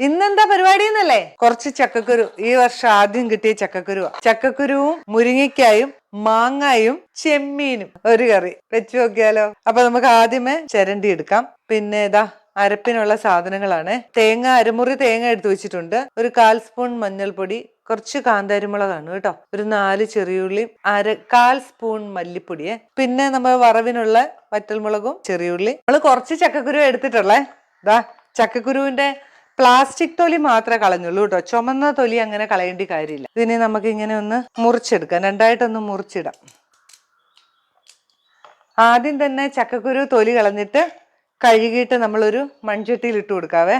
ഇന്നെന്താ പരിപാടി എന്നല്ലേ കുറച്ച് ചക്കക്കുരു. ഈ വർഷം ആദ്യം കിട്ടിയ ചക്കക്കുരുവാ. ചക്കക്കുരുവും മുരിങ്ങയ്ക്കായും മാങ്ങായും ചെമ്മീനും ഒരു കറി. വെച്ചു നോക്കിയാലോ? അപ്പൊ നമുക്ക് ആദ്യമേ ചിരണ്ടി എടുക്കാം. പിന്നെ ഇതാ അരപ്പിനുള്ള സാധനങ്ങളാണ്. തേങ്ങ അരമുറി തേങ്ങ എടുത്തു വെച്ചിട്ടുണ്ട്. ഒരു കാൽ സ്പൂൺ മഞ്ഞൾപ്പൊടി കുറച്ച് കാന്താരിമുളകാണ് കേട്ടോ. ഒരു നാല് ചെറിയുള്ളിയും അര കാൽ സ്പൂൺ മല്ലിപ്പൊടിയെ. പിന്നെ നമ്മൾ വറവിനുള്ള വറ്റൽമുളകും ചെറിയുള്ളി. നമ്മൾ കുറച്ച് ചക്കക്കുരു എടുത്തിട്ടുള്ളേ. ഇതാ ചക്കക്കുരുവിന്റെ പ്ലാസ്റ്റിക് തൊലി മാത്രമേ കളഞ്ഞുള്ളൂ കേട്ടോ. ചുമന്ന തൊലി അങ്ങനെ കളയേണ്ട കാര്യമില്ല. ഇതിനെ നമുക്ക് ഇങ്ങനെ ഒന്ന് മുറിച്ചെടുക്കാം. രണ്ടായിട്ടൊന്ന് മുറിച്ചിടാം. ആദ്യം തന്നെ ചക്കക്കുരു തൊലി കളഞ്ഞിട്ട് കഴുകിയിട്ട് നമ്മളൊരു മൺചട്ടിയിൽ ഇട്ട് കൊടുക്കാവേ.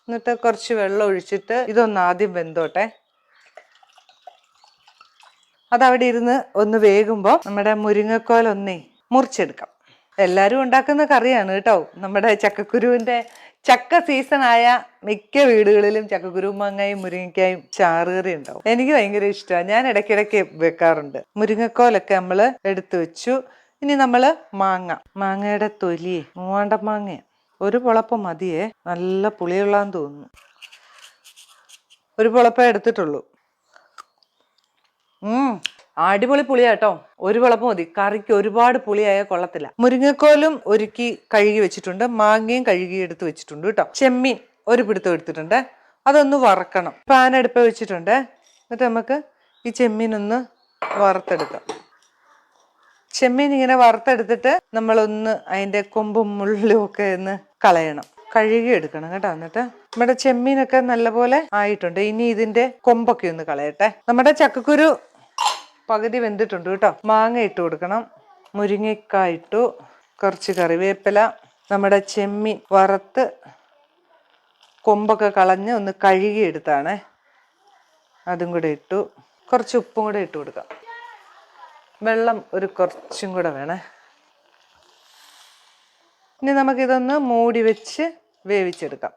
എന്നിട്ട് കുറച്ച് വെള്ളം ഒഴിച്ചിട്ട് ഇതൊന്ന് ആദ്യം വെന്തോട്ടെ. അതവിടെ ഇരുന്ന് ഒന്ന് വേകുമ്പോൾ നമ്മുടെ മുരിങ്ങക്കോലൊന്നേ മുറിച്ചെടുക്കാം. എല്ലാവരും ഉണ്ടാക്കുന്ന കറിയാണ് കേട്ടോ. നമ്മുടെ ചക്കക്കുരുവിന്റെ ചക്ക സീസൺ ആയ മിക്ക വീടുകളിലും ചക്ക മാങ്ങയും മുരിങ്ങക്കായും ചാറുകറി ഉണ്ടാവും. എനിക്ക് ഭയങ്കര ഇഷ്ടമാണ് ഞാൻ ഇടയ്ക്കിടയ്ക്ക് വെക്കാറുണ്ട്. മുരിങ്ങക്കോലൊക്കെ നമ്മൾ എടുത്തു വെച്ചു. ഇനി നമ്മൾ മാങ്ങ. മാങ്ങയുടെ തൊലി മൂവാണ്ട മാങ്ങ. ഒരു പൊളപ്പം മതിയേ. നല്ല പുളിയുള്ളാന്ന് തോന്നുന്നു. ഒരു പൊളപ്പേ എടുത്തിട്ടുള്ളൂ. അടിപൊളി പുളിയാട്ടോ ഒരു വിളപ്പ് മതി. കറിക്ക് ഒരുപാട് പുളിയായ കൊള്ളത്തില്ല. മുരിങ്ങക്കോലും ഒരുക്കി കഴുകി വെച്ചിട്ടുണ്ട്. മാങ്ങയും കഴുകി എടുത്ത് വെച്ചിട്ടുണ്ട് കേട്ടോ. ചെമ്മീൻ ഒരു പിടുത്തം എടുത്തിട്ടുണ്ട്. അതൊന്ന് വറക്കണം. പാൻ അടുപ്പ് വെച്ചിട്ടുണ്ട്. എന്നിട്ട് നമുക്ക് ഈ ചെമ്മീൻ ഒന്ന് വറുത്തെടുക്കാം. ചെമ്മീൻ ഇങ്ങനെ വറുത്തെടുത്തിട്ട് നമ്മളൊന്ന് അതിന്റെ കൊമ്പും മുള്ളിലും ഒക്കെ ഒന്ന് കളയണം. കഴുകി എടുക്കണം കേട്ടോ എന്നിട്ട്. നമ്മുടെ ചെമ്മീനൊക്കെ നല്ലപോലെ ആയിട്ടുണ്ട്. ഇനി ഇതിന്റെ കൊമ്പൊക്കെ ഒന്ന് കളയട്ടെ. നമ്മുടെ ചക്കക്കുരു പകുതി വെന്തിട്ടുണ്ട് കേട്ടോ. മാങ്ങ ഇട്ട് കൊടുക്കണം. മുരിങ്ങക്കായ ഇട്ടു. കുറച്ച് കറിവേപ്പില നമ്മുടെ ചെമ്മീൻ വറുത്ത് കൊമ്പൊക്കെ കളഞ്ഞ് ഒന്ന് കഴുകി എടുത്താണേ. അതും കൂടെ ഇട്ടു. കുറച്ച് ഉപ്പും കൂടെ ഇട്ട് കൊടുക്കാം. വെള്ളം ഒരു കുറച്ചും കൂടെ വേണേ. ഇനി നമുക്കിതൊന്ന് മൂടി വെച്ച് വേവിച്ചെടുക്കാം.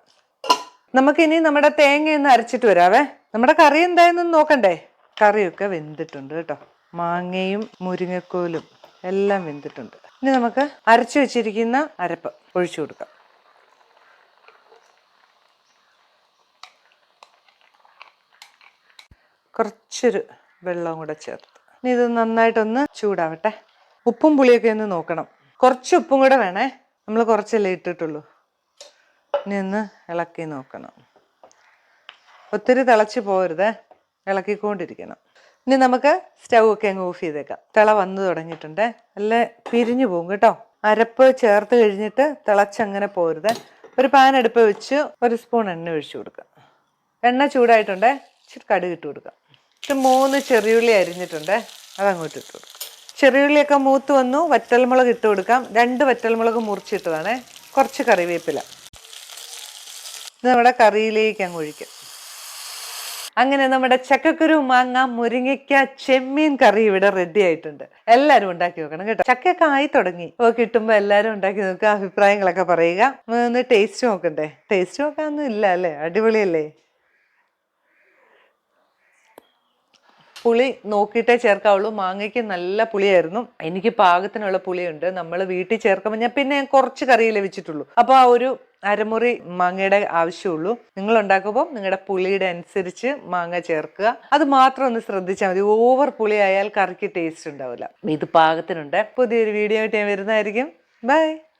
നമുക്കിനി നമ്മുടെ തേങ്ങയൊന്ന് അരച്ചിട്ട് വരാവേ. നമ്മുടെ കറി എന്തായെന്ന് നോക്കണ്ടേ? കറിയൊക്കെ വെന്തിട്ടുണ്ട് കേട്ടോ. മാങ്ങയും മുരിങ്ങക്കോലും എല്ലാം വെന്തിട്ടുണ്ട്. ഇനി നമുക്ക് അരച്ചു വെച്ചിരിക്കുന്ന അരപ്പ് ഒഴിച്ചു കൊടുക്കാം. കുറച്ചൊരു വെള്ളവും കൂടെ ചേർത്ത്. ഇനി ഇത് നന്നായിട്ടൊന്ന് ചൂടാവട്ടെ. ഉപ്പും പുളിയൊക്കെ ഒന്ന് നോക്കണം. കുറച്ച് ഉപ്പും കൂടെ വേണേ. നമ്മൾ കുറച്ചല്ലേ ഇട്ടിട്ടുള്ളൂ. ഇനി ഒന്ന് ഇളക്കി നോക്കണം. ഒത്തിരി തിളച്ച് പോരുതേ ഇളക്കിക്കൊണ്ടിരിക്കണം. ഇനി നമുക്ക് സ്റ്റൗ ഒക്കെ അങ്ങ് ഓഫ് ചെയ്തേക്കാം. തിള വന്നു തുടങ്ങിയിട്ടുണ്ട്. നല്ല പിരിഞ്ഞു പോകും കേട്ടോ. അരപ്പ് ചേർത്ത് കഴിഞ്ഞിട്ട് തിളച്ചങ്ങനെ പോരുത്. ഒരു പാൻ അടുപ്പ് വെച്ച് ഒരു സ്പൂൺ എണ്ണ ഒഴിച്ചു കൊടുക്കുക. എണ്ണ ചൂടായിട്ടുണ്ട്. ഇച്ചിരി കടുക് ഇട്ട് കൊടുക്കുക. ഇത് മൂന്ന് ചെറിയുള്ളി അരിഞ്ഞിട്ടുണ്ട്. അതങ്ങോട്ട് ഇട്ട് കൊടുക്കുക. ചെറിയുള്ളിയൊക്കെ മൂത്ത് വന്നു. വറ്റൽമുളക് ഇട്ട് കൊടുക്കാം. രണ്ട് വറ്റൽമുളക് മുറിച്ചിട്ടതാണ്. കുറച്ച് കറിവേപ്പില. ഇത് നമ്മുടെ കറിയിലേക്ക് അങ്ങ് ഒഴിക്കാം. അങ്ങനെ നമ്മുടെ ചക്കക്കുരു മാങ്ങ മുരിങ്ങയ്ക്ക ചെമ്മീൻ കറി ഇവിടെ റെഡി ആയിട്ടുണ്ട്. എല്ലാവരും ഉണ്ടാക്കി നോക്കണം കേട്ടോ. ചക്കയൊക്കെ ആയി തുടങ്ങി. അപ്പോൾ കിട്ടുമ്പോൾ എല്ലാവരും ഉണ്ടാക്കി നോക്കുക അഭിപ്രായങ്ങളൊക്കെ പറയുക. ഒന്ന് ടേസ്റ്റ് നോക്കണ്ടേ? ടേസ്റ്റ് നോക്കാനൊന്നും ഇല്ല അല്ലേ? അടിപൊളിയല്ലേ? പുളി നോക്കിയിട്ടേ ചേർക്കാവുള്ളൂ. മാങ്ങയ്ക്ക് നല്ല പുളിയായിരുന്നു. എനിക്ക് പാകത്തിനുള്ള പുളിയുണ്ട്. നമ്മൾ വീട്ടിൽ ചേർക്കുമ്പോൾ ഞാൻ പിന്നെ കുറച്ച് കറിയിലേ വെച്ചിട്ടുള്ളൂ. അപ്പോൾ ആ ഒരു അരമുറി മാങ്ങയുടെ ആവശ്യമുള്ളൂ. നിങ്ങൾ ഉണ്ടാക്കുമ്പോൾ നിങ്ങളുടെ പുളിയുടെ അനുസരിച്ച് മാങ്ങ ചേർക്കുക. അത് മാത്രം ഒന്ന് ശ്രദ്ധിച്ചാൽ മതി. ഓവർ പുളി ആയാൽ കറിക്ക് ടേസ്റ്റ് ഉണ്ടാവില്ല ഇത് പാകത്തിനുണ്ട്. പുതിയൊരു വീഡിയോ ആയിട്ട് ഞാൻ വരുന്നതായിരിക്കും. ബൈ